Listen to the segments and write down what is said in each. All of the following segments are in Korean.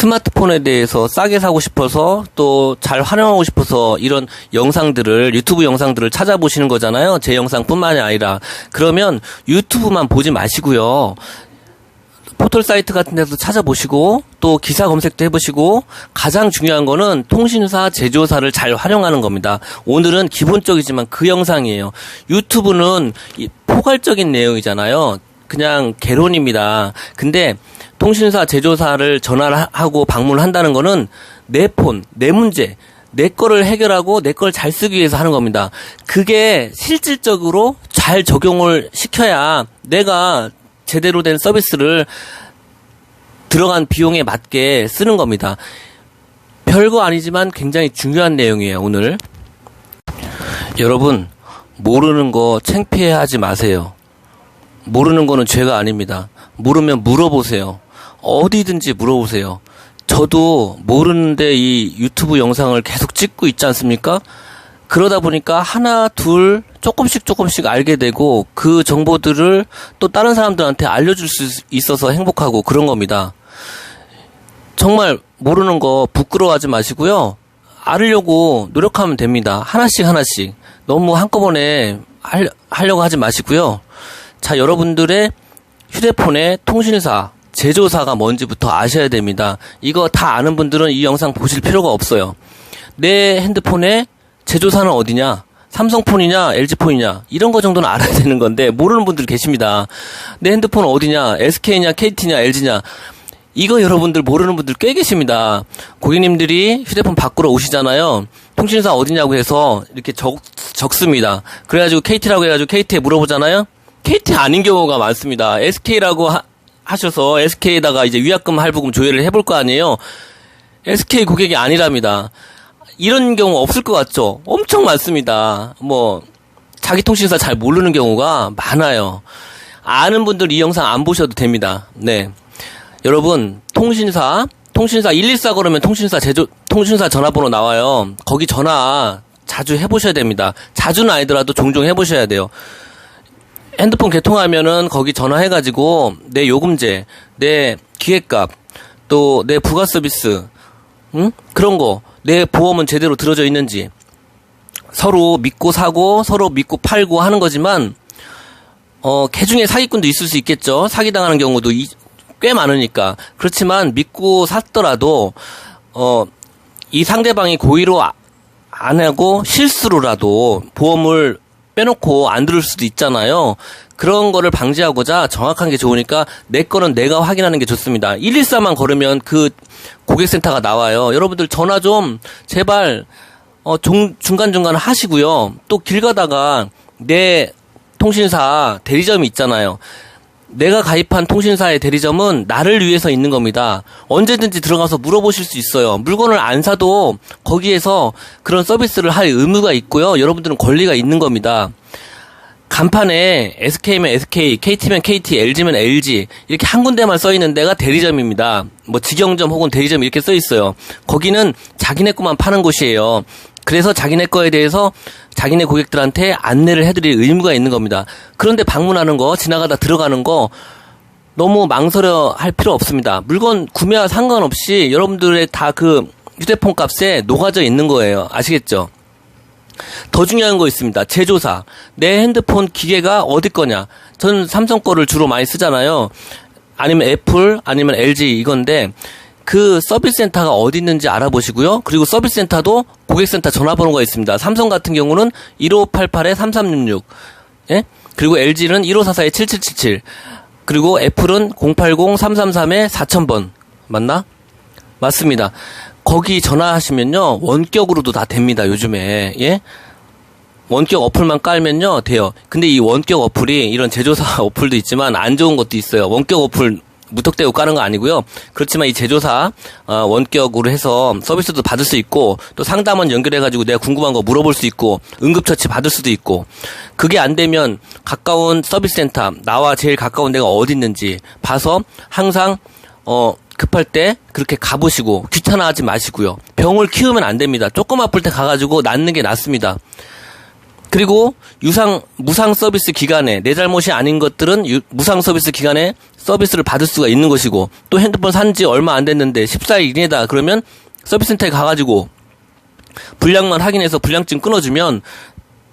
스마트폰에 대해서 싸게 사고 싶어서 또 잘 활용하고 싶어서 이런 영상들을 유튜브 영상들을 찾아보시는 거잖아요. 제 영상뿐만이 아니라 그러면 유튜브만 보지 마시고요. 포털 사이트 같은 데서 찾아보시고 또 기사 검색도 해보시고 가장 중요한 거는 통신사 제조사를 잘 활용하는 겁니다. 오늘은 기본적이지만 그 영상이에요. 유튜브는 이 포괄적인 내용이잖아요. 그냥 개론입니다. 근데 통신사 제조사를 전화를 하고 방문을 한다는 거는 내 폰, 내 문제, 내 거를 해결하고 내 걸 잘 쓰기 위해서 하는 겁니다. 그게 실질적으로 잘 적용을 시켜야 내가 제대로 된 서비스를 들어간 비용에 맞게 쓰는 겁니다. 별거 아니지만 굉장히 중요한 내용이에요, 오늘. 여러분, 모르는 거 창피해 하지 마세요. 모르는 거는 죄가 아닙니다. 모르면 물어보세요. 어디든지 물어보세요. 저도 모르는데 이 유튜브 영상을 계속 찍고 있지 않습니까? 그러다 보니까 하나, 둘, 조금씩 조금씩 알게 되고 그 정보들을 또 다른 사람들한테 알려줄 수 있어서 행복하고 그런 겁니다. 정말 모르는 거 부끄러워하지 마시고요. 알으려고 노력하면 됩니다. 하나씩 하나씩. 너무 한꺼번에 할, 하려고 하지 마시고요. 자, 여러분들의 휴대폰의 통신사, 제조사가 뭔지부터 아셔야 됩니다. 이거 다 아는 분들은 이 영상 보실 필요가 없어요. 내 핸드폰의 제조사는 어디냐? 삼성폰이냐, LG폰이냐, 이런 거 정도는 알아야 되는 건데, 모르는 분들 계십니다. 내 핸드폰 어디냐, SK냐, KT냐, LG냐, 이거 여러분들 모르는 분들 꽤 계십니다. 고객님들이 휴대폰 바꾸러 오시잖아요. 통신사 어디냐고 해서 이렇게 적, 적습니다. 그래가지고 KT라고 해가지고 KT에 물어보잖아요. KT 아닌 경우가 많습니다. SK라고 하, 하셔서 SK에다가 이제 위약금 할부금 조회를 해볼 거 아니에요. SK 고객이 아니랍니다. 이런 경우 없을 것 같죠? 엄청 많습니다. 뭐, 자기 통신사 잘 모르는 경우가 많아요. 아는 분들 이 영상 안 보셔도 됩니다. 네. 여러분, 통신사, 통신사 114 그러면 통신사 제조, 통신사 전화번호 나와요. 거기 전화 자주 해보셔야 됩니다. 자주는 아니더라도 종종 해보셔야 돼요. 핸드폰 개통하면은 거기 전화해가지고 내 요금제, 내 기획값, 또 내 부가 서비스, 응? 그런 거, 내 보험은 제대로 들어져 있는지 서로 믿고 사고 서로 믿고 팔고 하는 거지만 어, 개중에 사기꾼도 있을 수 있겠죠. 사기당하는 경우도 이, 꽤 많으니까. 그렇지만 믿고 샀더라도 어, 이 상대방이 고의로 아, 안 하고 실수로라도 보험을 빼놓고 안 들을 수도 있잖아요. 그런 거를 방지하고자 정확한 게 좋으니까 내 거는 내가 확인하는 게 좋습니다. 114만 걸으면 그 고객센터가 나와요. 여러분들 전화 좀 제발 어, 중, 중간중간 하시고요. 또 길 가다가 내 통신사 대리점이 있잖아요. 내가 가입한 통신사의 대리점은 나를 위해서 있는 겁니다. 언제든지 들어가서 물어보실 수 있어요. 물건을 안 사도 거기에서 그런 서비스를 할 의무가 있고요. 여러분들은 권리가 있는 겁니다. 간판에 SK면 SK, KT면 KT, LG면 LG 이렇게 한 군데만 써 있는 데가 대리점입니다. 뭐 직영점 혹은 대리점 이렇게 써 있어요. 거기는 자기네 거만 파는 곳이에요. 그래서 자기네 거에 대해서 자기네 고객들한테 안내를 해드릴 의무가 있는 겁니다. 그런데 방문하는 거, 지나가다 들어가는 거, 너무 망설여 할 필요 없습니다. 물건 구매와 상관없이 여러분들의 다 그 휴대폰 값에 녹아져 있는 거예요. 아시겠죠? 더 중요한 거 있습니다. 제조사. 내 핸드폰 기계가 어디 거냐. 저는 삼성 거를 주로 많이 쓰잖아요. 아니면 애플, 아니면 LG 이건데, 그 서비스 센터가 어디 있는지 알아보시고요. 그리고 서비스 센터도 고객센터 전화번호가 있습니다. 삼성 같은 경우는 1588-3366. 예? 그리고 LG는 1544-7777. 그리고 애플은 080-333-4000번. 맞나? 맞습니다. 거기 전화하시면요. 원격으로도 다 됩니다. 요즘에. 예? 원격 어플만 깔면요. 돼요. 근데 이 원격 어플이 이런 제조사 어플도 있지만 안 좋은 것도 있어요. 원격 어플 무턱대고 까는 거 아니고요. 그렇지만 이 제조사 어, 원격으로 해서 서비스도 받을 수 있고 또 상담원 연결해가지고 내가 궁금한 거 물어볼 수 있고 응급처치 받을 수도 있고 그게 안 되면 가까운 서비스 센터 나와 제일 가까운 데가 어디 있는지 봐서 항상 어 급할 때 그렇게 가보시고 귀찮아하지 마시고요. 병을 키우면 안 됩니다. 조금 아플 때 가가지고 낫는 게 낫습니다. 그리고 유상 무상 서비스 기간에 내 잘못이 아닌 것들은 유- 무상 서비스 기간에 서비스를 받을 수가 있는 것이고 또 핸드폰 산 지 얼마 안 됐는데 14일 이내다 그러면 서비스 센터에 가가지고 불량만 확인해서 불량증 끊어주면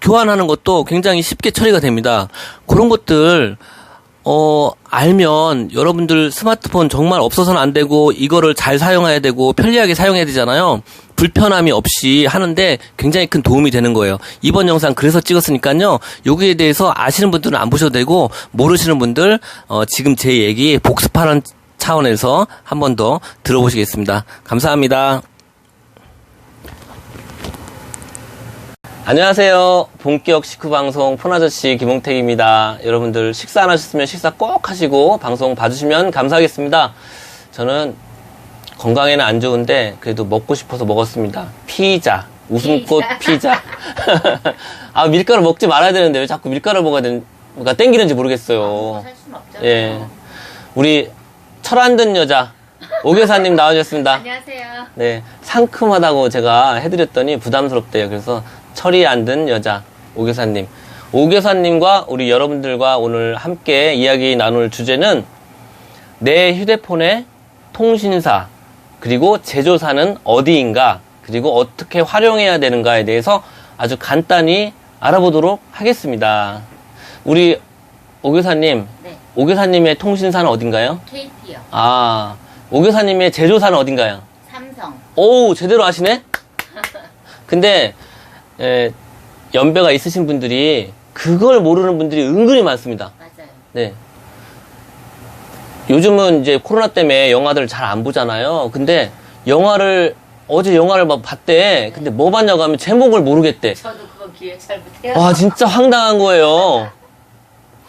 교환하는 것도 굉장히 쉽게 처리가 됩니다. 그런 것들 어 알면 여러분들 스마트폰 정말 없어서는 안 되고 이거를 잘 사용해야 되고 편리하게 사용해야 되잖아요. 불편함이 없이 하는데 굉장히 큰 도움이 되는 거예요. 이번 영상 그래서 찍었으니까요. 여기에 대해서 아시는 분들은 안 보셔도 되고 모르시는 분들 어 지금 제 얘기 복습하는 차원에서 한 번 더 들어보시겠습니다. 감사합니다. 안녕하세요. 본격 식후 방송 폰아저씨 김홍택입니다. 여러분들 식사 안 하셨으면 식사 꼭 하시고 방송 봐주시면 감사하겠습니다. 저는 건강에는 안 좋은데 그래도 먹고 싶어서 먹었습니다. 피자. 웃음꽃 피자. 아, 밀가루 먹지 말아야 되는데 왜 자꾸 밀가루 먹어야 되는, 가 땡기는지 모르겠어요. 살 수는 없죠. 예. 우리 철 안 든 여자 오교사님 나와주셨습니다. 안녕하세요. 네, 상큼하다고 제가 해드렸더니 부담스럽대요. 그래서 철이 안 든 여자 오교사님, 오교사님과 우리 여러분들과 오늘 함께 이야기 나눌 주제는 내 휴대폰의 통신사 그리고 제조사는 어디인가 그리고 어떻게 활용해야 되는가에 대해서 아주 간단히 알아보도록 하겠습니다. 우리 오교사님, 네. 오교사님의 통신사는 어딘가요? KT요. 아, 오교사님의 제조사는 어딘가요? 삼성. 오, 제대로 아시네? 근데, 에, 연배가 있으신 분들이, 그걸 모르는 분들이 은근히 많습니다. 맞아요. 네. 요즘은 이제 코로나 때문에 영화들 잘 안 보잖아요. 근데, 영화를, 어제 영화를 막 봤대. 근데 뭐 봤냐고 하면 제목을 모르겠대. 저도 그거 기억 잘 못해요. 와, 진짜 황당한 거예요.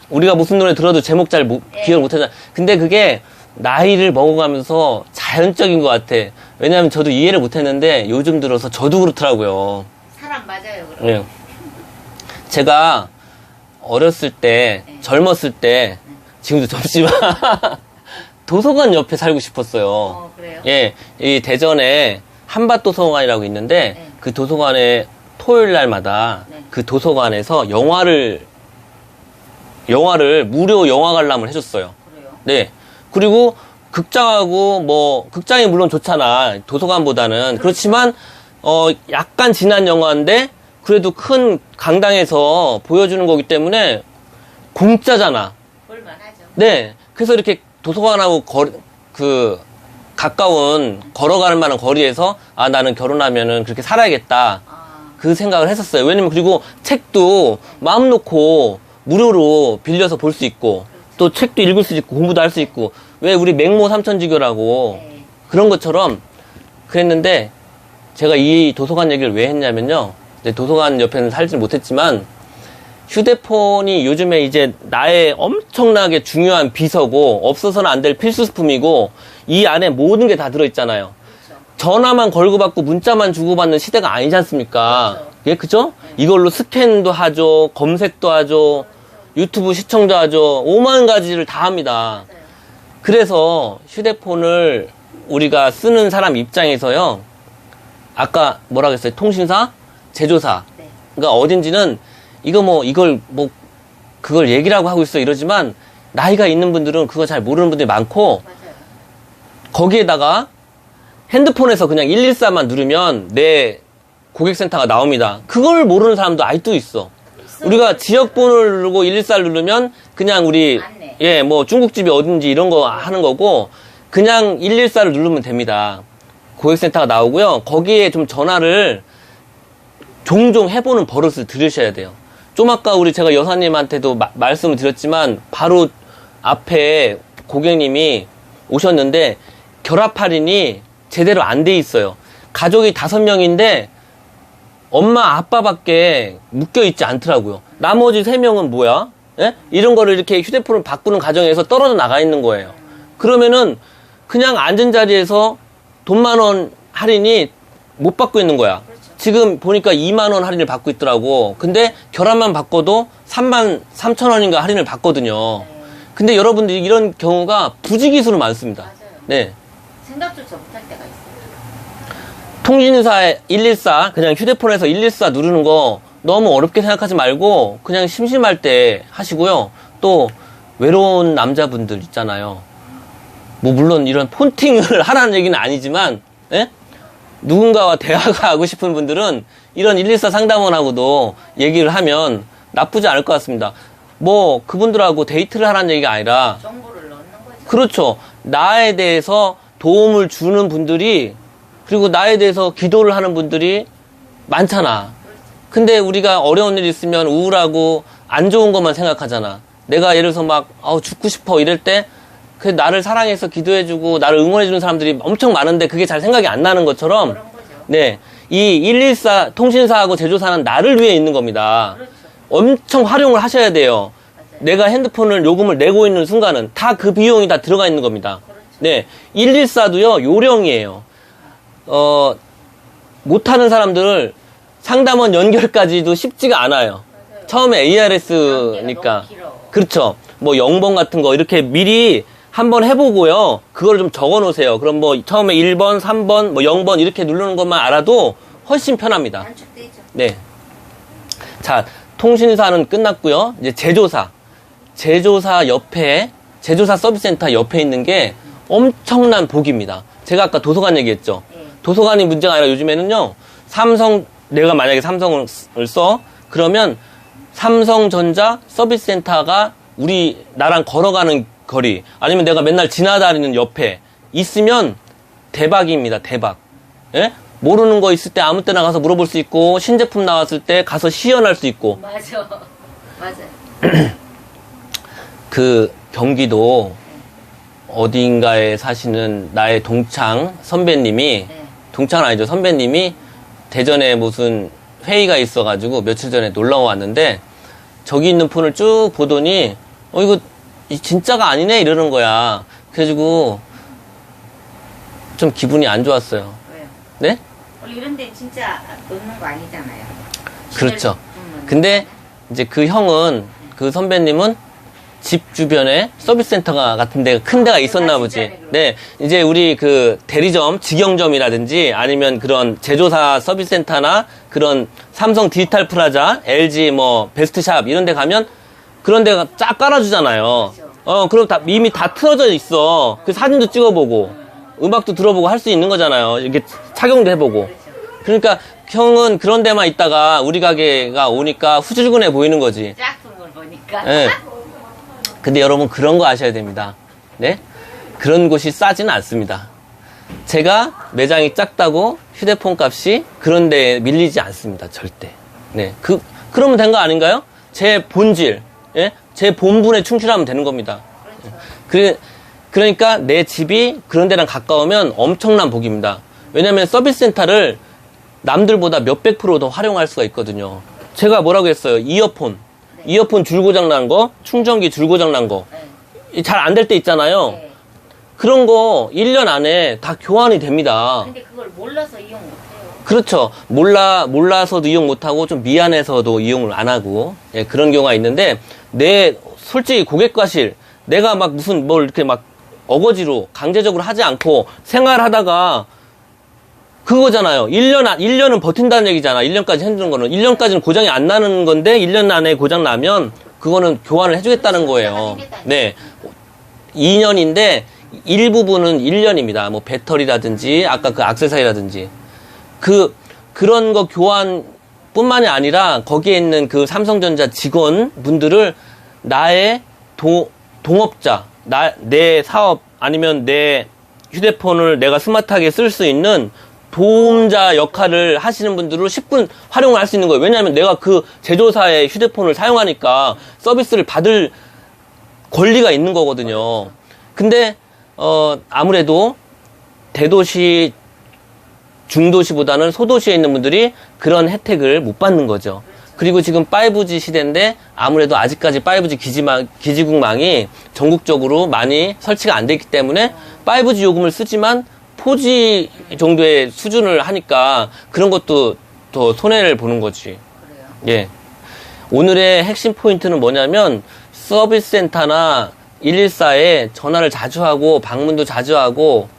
우리가 무슨 노래 들어도 제목 잘 못- 네. 기억을 못 하잖아. 근데 그게 나이를 먹어가면서 자연적인 것 같아. 왜냐하면 저도 이해를 못 했는데 요즘 들어서 저도 그렇더라고요. 사람 맞아요, 그럼. 예. 제가 어렸을 때, 네. 젊었을 때, 지금도 젊지만, 도서관 옆에 살고 싶었어요. 어, 그래요? 예, 이 대전에 한밭도서관이라고 있는데 네. 그 도서관에 토요일 날마다 네. 그 도서관에서 영화를 영화를 무료 영화 관람을 해줬어요. 그래요. 네. 그리고 극장하고 뭐 극장이 물론 좋잖아 도서관보다는 그렇지만 어 약간 지난 영화인데 그래도 큰 강당에서 보여주는 거기 때문에 공짜잖아. 볼만하죠. 네. 그래서 이렇게 도서관하고 거리, 그, 가까운, 걸어가는 만한 거리에서, 아, 나는 결혼하면은 그렇게 살아야겠다. 아, 그 생각을 했었어요. 왜냐면 그리고 책도 마음 놓고 무료로 빌려서 볼 수 있고, 또 책도 읽을 수 있고, 공부도 할 수 있고, 왜 우리 맹모 삼천지교라고 네. 그런 것처럼 그랬는데, 제가 이 도서관 얘기를 왜 했냐면요. 도서관 옆에는 살지 못했지만, 휴대폰이 요즘에 이제 나의 엄청나게 중요한 비서고 없어서는 안 될 필수품이고 이 안에 모든 게 다 들어있잖아요. 그렇죠. 전화만 걸고 받고 문자만 주고받는 시대가 아니지 않습니까? 그렇죠. 예, 그죠? 이걸로 스캔도 하죠, 검색도 하죠, 유튜브 시청도 하죠, 오만 가지를 다 합니다. 맞아요. 그래서 휴대폰을 우리가 쓰는 사람 입장에서요, 아까 뭐라 그랬어요? 통신사? 제조사. 네. 그러니까 어딘지는 이거 뭐 이걸 뭐 그걸 얘기라고 하고 있어 이러지만 나이가 있는 분들은 그거 잘 모르는 분들이 많고 맞아요. 거기에다가 핸드폰에서 그냥 114만 누르면 내 고객센터가 나옵니다. 그걸 모르는 사람도 아직도 있어. 우리가 지역번호를 누르고 114를 누르면 그냥 우리 안내. 예, 뭐 중국집이 어딘지 이런 거 하는 거고 그냥 114를 누르면 됩니다. 고객센터가 나오고요. 거기에 좀 전화를 종종 해보는 버릇을 들으셔야 돼요. 좀 아까 우리 제가 여사님한테도 마- 말씀을 드렸지만 바로 앞에 고객님이 오셨는데 결합 할인이 제대로 안 돼 있어요. 가족이 다섯 명인데 엄마 아빠밖에 묶여 있지 않더라고요. 나머지 세 명은 뭐야? 예? 이런 거를 이렇게 휴대폰을 바꾸는 과정에서 떨어져 나가 있는 거예요. 그러면은 그냥 앉은 자리에서 돈만 원 할인이 못 받고 있는 거야. 그렇죠. 지금 보니까 2만 원 할인을 받고 있더라고. 근데 결합만 바꿔도 3만 3천 원인가 할인을 받거든요. 네. 근데 여러분들이 이런 경우가 부지기수로 많습니다. 맞아요. 네. 생각조차 못할 때가 있어요. 통신사 114 그냥 휴대폰에서 114 누르는 거 너무 어렵게 생각하지 말고 그냥 심심할 때 하시고요. 또 외로운 남자분들 있잖아요. 뭐 물론 이런 폰팅을 하라는 얘기는 아니지만 예? 누군가와 대화가 하고 싶은 분들은 이런 114 상담원하고도 얘기를 하면 나쁘지 않을 것 같습니다. 뭐 그분들하고 데이트를 하라는 얘기가 아니라 정보를 넣는 거죠. 그렇죠. 나에 대해서 도움을 주는 분들이 그리고 나에 대해서 기도를 하는 분들이 많잖아. 근데 우리가 어려운 일 있으면 우울하고 안 좋은 것만 생각하잖아. 내가 예를 들어서 막 아우 죽고 싶어 이럴 때 그 나를 사랑해서 기도해주고 나를 응원해주는 사람들이 엄청 많은데 그게 잘 생각이 안 나는 것처럼. 네. 이 114 통신사하고 제조사는 나를 위해 있는 겁니다. 그렇죠. 엄청 활용을 하셔야 돼요. 맞아요. 내가 핸드폰을 요금을 내고 있는 순간은 다 그 비용이 다 들어가 있는 겁니다. 그렇죠. 네. 114도요, 요령이에요. 어, 못하는 사람들을 상담원 연결까지도 쉽지가 않아요. 맞아요. 처음에 ARS니까. 그렇죠. 뭐 0번 같은 거 이렇게 미리 한번 해보고요. 그걸 좀 적어 놓으세요. 그럼 뭐 처음에 1번, 3번, 뭐 0번 이렇게 누르는 것만 알아도 훨씬 편합니다. 단축되죠. 네. 자, 통신사는 끝났고요. 이제 제조사. 제조사 옆에, 제조사 서비스센터 옆에 있는 게 엄청난 복입니다. 제가 아까 도서관 얘기했죠. 네. 도서관이 문제가 아니라 요즘에는요, 삼성, 내가 만약에 삼성을 써, 그러면 삼성전자 서비스센터가 우리, 나랑 걸어가는 거리, 아니면 내가 맨날 지나다니는 옆에 있으면 대박입니다, 대박. 예? 모르는 거 있을 때 아무 때나 가서 물어볼 수 있고, 신제품 나왔을 때 가서 시연할 수 있고, 맞아. 맞아요. 그 경기도 어딘가에 사시는 나의 동창 선배님이 네. 동창은 아니죠 선배님이 대전에 무슨 회의가 있어가지고 며칠 전에 놀러 왔는데 저기 있는 폰을 쭉 보더니 어 이거 이 진짜가 아니네 이러는 거야 그래가지고 좀 기분이 안 좋았어요 왜요? 네 원래 이런 데 진짜 넣는 거 아니잖아요. 그렇죠 음. 근데 이제 그 형은 그 선배님은 집 주변에 서비스 센터가 같은 데가 큰 데가 있었나 아, 보지. 진짜네, 그럼. 네. 이제 우리 그 대리점, 직영점이라든지 아니면 그런 제조사 서비스 센터나 그런 삼성 디지털 프라자, LG 뭐 베스트샵 이런 데 가면 그런 데가 쫙 깔아주잖아요. 그렇죠. 어, 그럼 다, 이미 다 틀어져 있어. 그 사진도 찍어보고, 음악도 들어보고 할 수 있는 거잖아요. 이렇게 착용도 해보고. 그러니까 형은 그런 데만 있다가 우리 가게가 오니까 후줄근해 보이는 거지. 짝퉁을 보니까. 예. 근데 여러분 그런 거 아셔야 됩니다. 네? 그런 곳이 싸지는 않습니다. 제가 매장이 작다고 휴대폰 값이 그런 데에 밀리지 않습니다. 절대. 네. 그, 그러면 된 거 아닌가요? 제 본질, 예? 제 본분에 충실하면 되는 겁니다. 그렇죠. 그, 그러니까 내 집이 그런 데랑 가까우면 엄청난 복입니다. 왜냐면 서비스 센터를 남들보다 몇백 프로 더 활용할 수가 있거든요. 제가 뭐라고 했어요? 이어폰. 이어폰 줄 고장 난 거, 충전기 줄 고장 난 거. 네. 잘안 될 때 있잖아요. 네. 그런 거 1년 안에 다 교환이 됩니다. 근데 그걸 몰라서 이용 못해요. 그렇죠. 몰라, 몰라서도 이용 못하고 좀 미안해서도 이용을 안 하고, 예, 그런 경우가 있는데, 내, 솔직히 고객 과실, 내가 막 무슨 뭘 이렇게 막 어거지로 강제적으로 하지 않고 생활하다가 그거잖아요. 1년, 안- 1년은 버틴다는 얘기잖아. 1년까지 해주는 거는. 1년까지는 고장이 안 나는 건데, 1년 안에 고장 나면, 그거는 교환을 해주겠다는 거예요. 네. 2년인데, 일부분은 1년입니다. 뭐, 배터리라든지, 아까 그 악세사리라든지. 그, 그런 거 교환 뿐만이 아니라, 거기에 있는 그 삼성전자 직원 분들을 나의 도, 동업자, 나, 내 사업, 아니면 내 휴대폰을 내가 스마트하게 쓸 수 있는 도움자 역할을 하시는 분들로 10분 활용을 할 수 있는 거예요. 왜냐하면 내가 그 제조사의 휴대폰을 사용하니까 서비스를 받을 권리가 있는 거거든요. 근데 어 아무래도 대도시 중도시보다는 소도시에 있는 분들이 그런 혜택을 못 받는 거죠. 그리고 지금 5G 시대인데 아무래도 아직까지 5G 기지망, 기지국망이 전국적으로 많이 설치가 안 됐기 때문에 5G 요금을 쓰지만 4G 정도의 수준을 하니까 그런 것도 더 손해를 보는 거지. 예. 오늘의 핵심 포인트는 뭐냐면 서비스 센터나 114에 전화를 자주 하고 방문도 자주 하고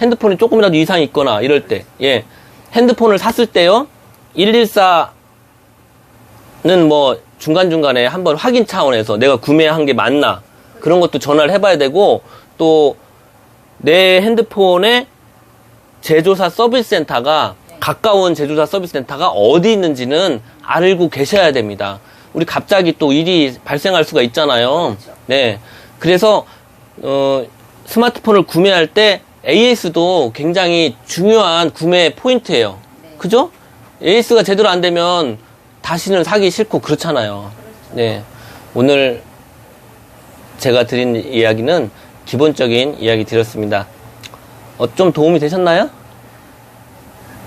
핸드폰이 조금이라도 이상이 있거나 이럴 때, 예. 핸드폰을 샀을 때요, 114뭐 중간중간에 한번 확인 차원에서 내가 구매한 게 맞나 그런 것도 전화를 해봐야 되고 또 내 핸드폰에 제조사 서비스 센터가 가까운 제조사 서비스 센터가 어디 있는지는 알고 계셔야 됩니다. 우리 갑자기 또 일이 발생할 수가 있잖아요. 그렇죠. 네. 그래서 어, 스마트폰을 구매할 때 AS도 굉장히 중요한 구매 포인트예요. 네. 그죠? AS가 제대로 안 되면 다시는 사기 싫고 그렇잖아요. 네. 오늘 제가 드린 이야기는 기본적인 이야기 드렸습니다. 어, 좀 도움이 되셨나요?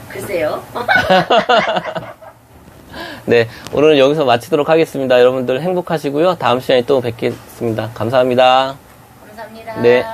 글쎄요. 네. 오늘은 여기서 마치도록 하겠습니다. 여러분들 행복하시고요. 다음 시간에 또 뵙겠습니다. 감사합니다. 감사합니다. 네.